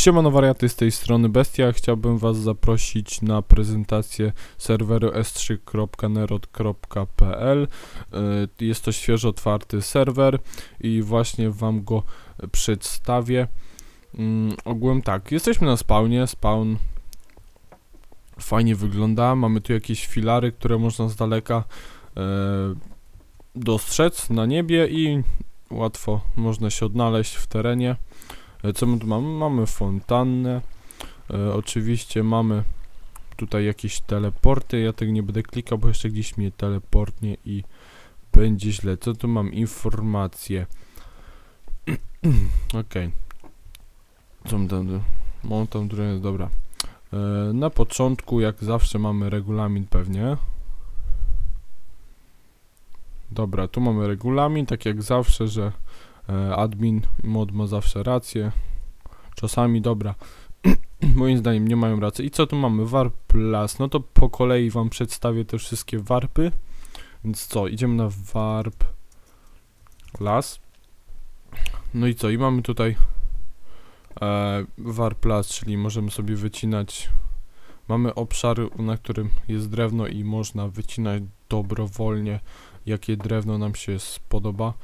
Siemano wariaty z tej strony Bestia, chciałbym was zaprosić na prezentację serweru s3.nerod.pl Y, Jest to świeżo otwarty serwer i właśnie wam go przedstawię. Mm, Ogółem tak, jesteśmy na spawnie, spawn fajnie wygląda, mamy tu jakieś filary, które można z daleka e, dostrzec na niebie i łatwo można się odnaleźć w terenie. E, Co my tu mamy? Mamy fontannę. E, oczywiście mamy tutaj jakieś teleporty. Ja tego nie będę klikał, bo jeszcze gdzieś mnie teleportnie i będzie źle. Co tu mam? Informacje. Okej. Co mam tam? Mam tam dobra. E, na początku, jak zawsze, mamy regulamin pewnie. Dobra, tu mamy regulamin, tak jak zawsze, że admin i mod ma zawsze rację. Czasami, dobra. Moim zdaniem nie mają racji. I co tu mamy? Warp Plus. No to po kolei wam przedstawię te wszystkie warpy. Więc co? Idziemy na warp las. No i co? I mamy tutaj e, warp czyli możemy sobie wycinać. Mamy obszary, na którym jest drewno i można wycinać dobrowolnie, jakie drewno nam się spodoba.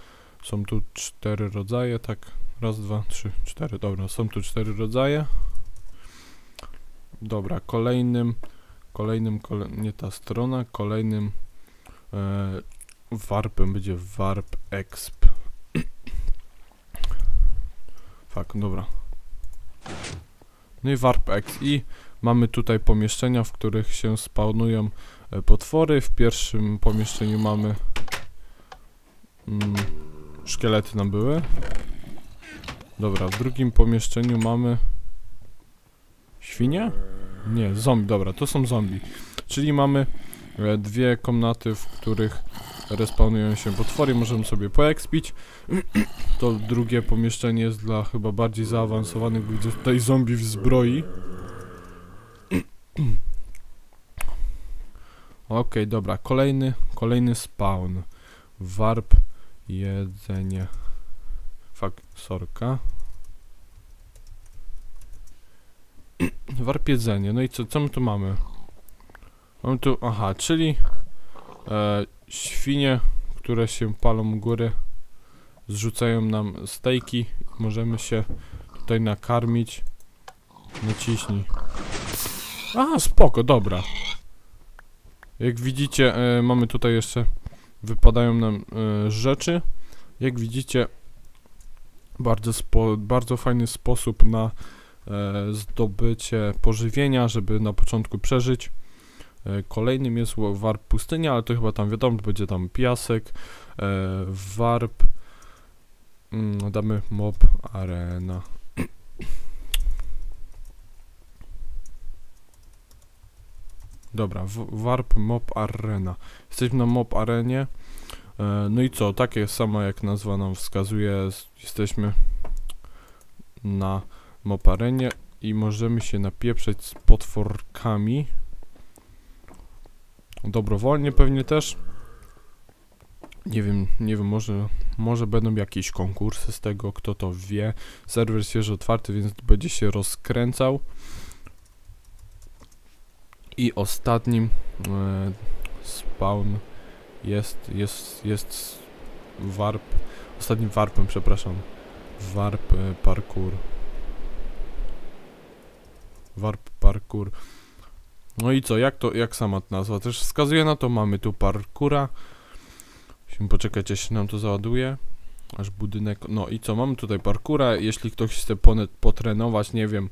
Są tu cztery rodzaje, tak? Raz, dwa, trzy, cztery. Dobra, są tu cztery rodzaje. Dobra, kolejnym, kolejnym, kole, nie ta strona, kolejnym e, warpem będzie warp exp. Fuck, dobra. No i warp X i mamy tutaj pomieszczenia, w których się spawnują e, potwory. W pierwszym pomieszczeniu mamy mm, szkielety nam były. Dobra, w drugim pomieszczeniu mamy świnie? Nie, zombie, dobra, to są zombie. Czyli mamy e, dwie komnaty, w których respawnują się potwory, możemy sobie poekspić. To drugie pomieszczenie jest dla chyba bardziej zaawansowanych, widzę tutaj zombie w zbroi. Okej, dobra, kolejny, kolejny spawn. Warp, jedzenie. Fuck, sorka. Warp jedzenie, no i co, co my tu mamy? Mamy tu, aha, czyli e, świnie, które się palą góry, zrzucają nam stejki. Możemy się tutaj nakarmić. Naciśnij. A, spoko, dobra. Jak widzicie, e, mamy tutaj jeszcze, wypadają nam e, rzeczy. Jak widzicie, bardzo, spo, bardzo fajny sposób na e, zdobycie pożywienia, żeby na początku przeżyć. E, Kolejnym jest warp pustynia, ale to chyba tam wiadomo, będzie tam piasek. Warp. Mm, damy mob arena. Dobra, warp mob arena. Jesteśmy na mob arenie. E, no i co, takie samo jak nazwa nam wskazuje, jesteśmy na mob arenie i możemy się napieprzeć z potworkami. Dobrowolnie pewnie też. Nie wiem, nie wiem, może, może będą jakieś konkursy z tego, kto to wie. Serwer świeżo otwarty, więc będzie się rozkręcał. I ostatnim e, spawn jest, jest, jest warp, ostatnim warpem, przepraszam, warp e, parkour. Warp parkour. No i co, jak to, jak sama nazwa też wskazuje na to, mamy tu parkura. Musimy poczekać, aż się nam to załaduje. Aż budynek, no i co, mamy tutaj parkura, jeśli ktoś chce potrenować, nie wiem,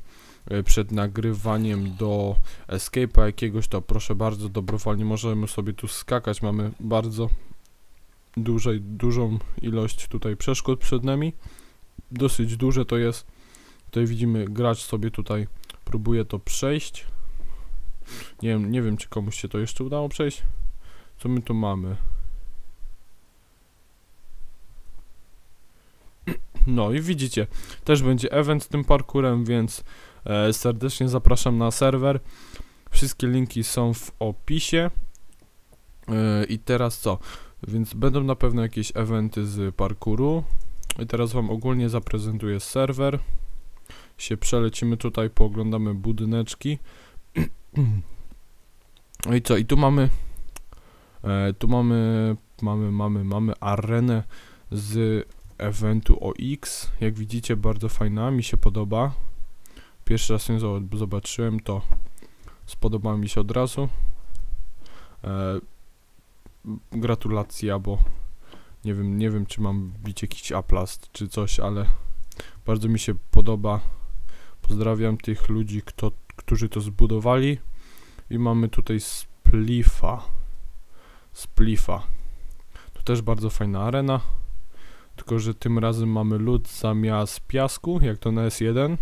przed nagrywaniem do escape'a jakiegoś, to proszę bardzo, dobrowolnie możemy sobie tu skakać, mamy bardzo dużej, dużą ilość tutaj przeszkód przed nami. Dosyć duże to jest. Tutaj widzimy, gracz sobie tutaj próbuje to przejść. Nie wiem, nie wiem, czy komuś się to jeszcze udało przejść. Co my tu mamy? No i widzicie, też będzie event z tym parkurem, więc e, serdecznie zapraszam na serwer. Wszystkie linki są w opisie. E, I teraz co? Więc będą na pewno jakieś eventy z parkuru. I teraz wam ogólnie zaprezentuję serwer. się przelecimy tutaj, pooglądamy budyneczki. No i co? I tu mamy e, tu mamy mamy mamy mamy arenę z eventu OX. Jak widzicie bardzo fajna, mi się podoba. Pierwszy raz ją zo- zobaczyłem, to spodobała mi się od razu. E, gratulacja, bo nie wiem, nie wiem czy mam bić jakiś aplast czy coś, ale bardzo mi się podoba. Pozdrawiam tych ludzi, kto, którzy to zbudowali. I mamy tutaj Splifa. Splifa. To też bardzo fajna arena. Tylko, że tym razem mamy lód zamiast piasku, jak to na S1.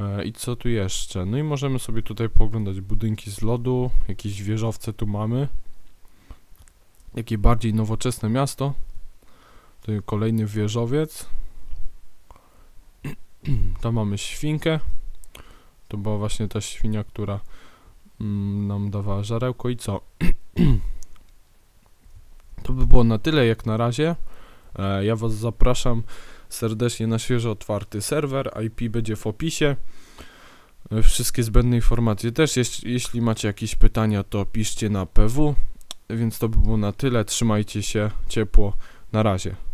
E, I co tu jeszcze? No i możemy sobie tutaj pooglądać budynki z lodu, jakieś wieżowce tu mamy. Jakie bardziej nowoczesne miasto. To kolejny wieżowiec. Tam mamy świnkę. To była właśnie ta świnia, która mm, nam dawała żarełko i co? to by było na tyle jak na razie. E, ja Was zapraszam serdecznie na świeżo otwarty serwer. IP będzie w opisie. E, Wszystkie zbędne informacje też. Jeś, jeśli macie jakieś pytania, to piszcie na PW. Więc to by było na tyle. Trzymajcie się ciepło. Na razie.